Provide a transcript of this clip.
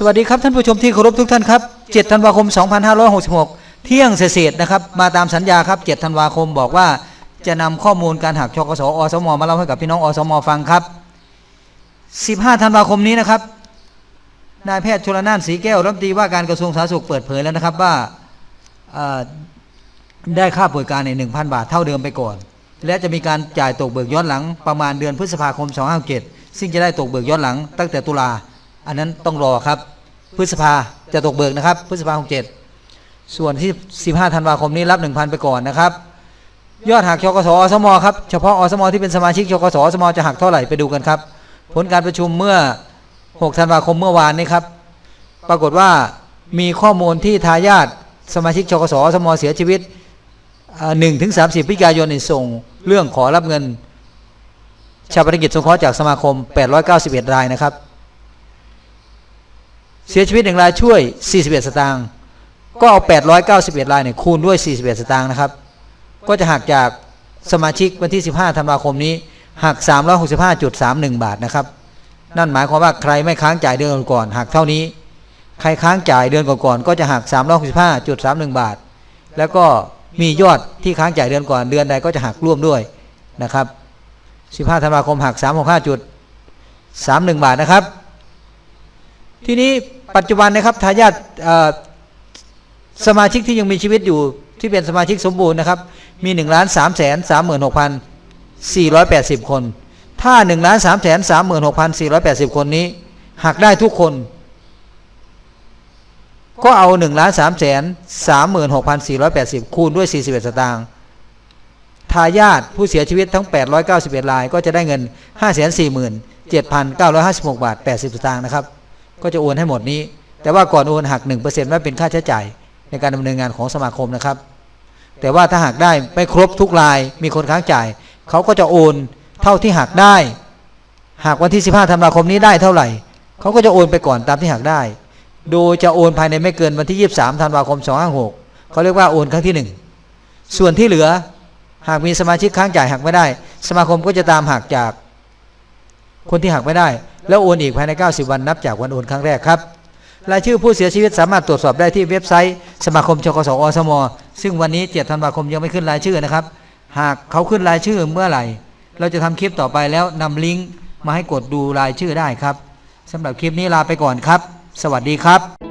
สวัสดีครับท่านผู้ชมที่เคารพทุกท่านครับ 7 ธันวาคม 2566 เที่ยงเศษนะครับ มาตามสัญญาครับ 7 ธันวาคมบอกว่าจะนำข้อมูลการหักชกสอสมมาเล่าให้กับพี่น้องอสมฟังครับ 15 ธันวาคมนี้นะครับ นายแพทย์ชลนานสีแก้วรัฐมนตรีว่าการกระทรวงสาธารณสุขเปิดเผยแล้วนะครับว่าได้ค่าป่วยการใน 1,000 บาทเท่าเดิมไปก่อน และจะมีการจ่ายตกเบิกย้อนหลังประมาณเดือนพฤษภาคม 2567ซึ่งจะได้ตกเบิกย้อนหลังตั้งแต่ตุลา อันนั้นต้องรอครับ พฤษภาจะตกเบิกนะครับ พฤษภาคม67ส่วนที่ 15ธันวาคมนี้รับ 1,000 ไปก่อนนะครับ ยอดหักชกสอสมครับ เฉพาะอสมที่เป็นสมาชิกชกสอสมจะหักเท่าไหร่ไปดูกันครับ ผลการประชุมเมื่อ 6 ธันวาคมเมื่อวานนี้ครับ ปรากฏว่ามีข้อมูลที่ทายาทสมาชิกชกสอสมเสียชีวิตหนึ่งถึงสามสิบพิกายนส่ง เรื่องขอรับเงินชาปนกิจสงเคราะห์จากสมาคม 891 รายนะครับ เสียชีวิตหนึ่งรายช่วย 41 สตางค์ก็เอา 891 รายเนี่ยคูณด้วย 41 สตางค์นะครับ ก็จะหักจากสมาชิกวันที่ 15ธันวาคมนี้หัก 365.31 บาทนะครับ นั่นหมายความว่าใครไม่ค้างจ่ายเดือนก่อนหักเท่านี้ ใครค้างจ่ายเดือนก่อนๆก็จะหัก 365.31 บาท แล้วก็มียอดที่ค้างจ่ายเดือนก่อนเดือนใดก็จะหักร่วมด้วยนะครับ 15ธันวาคมหัก 365.31 บาทนะครับ ทีนี้ ปัจจุบันนะครับทายาทสมาชิกที่ยังมีชีวิตอยู่ที่เป็นสมาชิกสมบูรณ์นะครับ มี1ล้าน3แสน36,480คน ถ้า1ล้าน3แสน36,480คนนี้หักได้ทุกคน ก็เอา1ล้าน3แสน36,480คูณด้วย41สตางค์ทายาทผู้เสียชีวิตทั้ง 891ราย ก็จะได้เงิน 547,956 บาท 80 สตางค์นะครับ ก็จะโอนให้หมดนี้ แต่ว่าก่อนโอนหัก 1%ไว้เป็นค่าใช้จ่ายในการดำเนินงานของสมาคมนะครับ แต่ว่าถ้าหักได้ไม่ครบทุกรายมีคนค้างจ่ายเขาก็จะโอนเท่าที่หักได้ หากวันที่ 15ธันวาคมนี้ได้เท่าไหร่เขาก็จะโอนไปก่อนตามที่หักได้ โดยจะโอนภายในไม่เกินวันที่ 23ธันวาคม256เขาเรียกว่าโอนครั้งที่ 1 ส่วนที่เหลือหากมีสมาชิกค้างจ่ายหักไม่ได้ สมาคมก็จะตามหักจาก คนที่หักไม่ได้ แล้วโอนอีกภายใน 90 วันนับจากวันโอนครั้งแรกครับรายชื่อผู้เสียชีวิตสามารถตรวจสอบได้ที่เว็บไซต์สมาคมชกสอสม ซึ่งวันนี้7ธันวาคมยังไม่ขึ้นรายชื่อนะครับ หากเขาขึ้นรายชื่อเมื่อไหร่ เราจะทำคลิปต่อไปแล้วนำลิงก์มาให้กดดูรายชื่อได้ครับสำหรับคลิปนี้ลาไปก่อนครับ สวัสดีครับ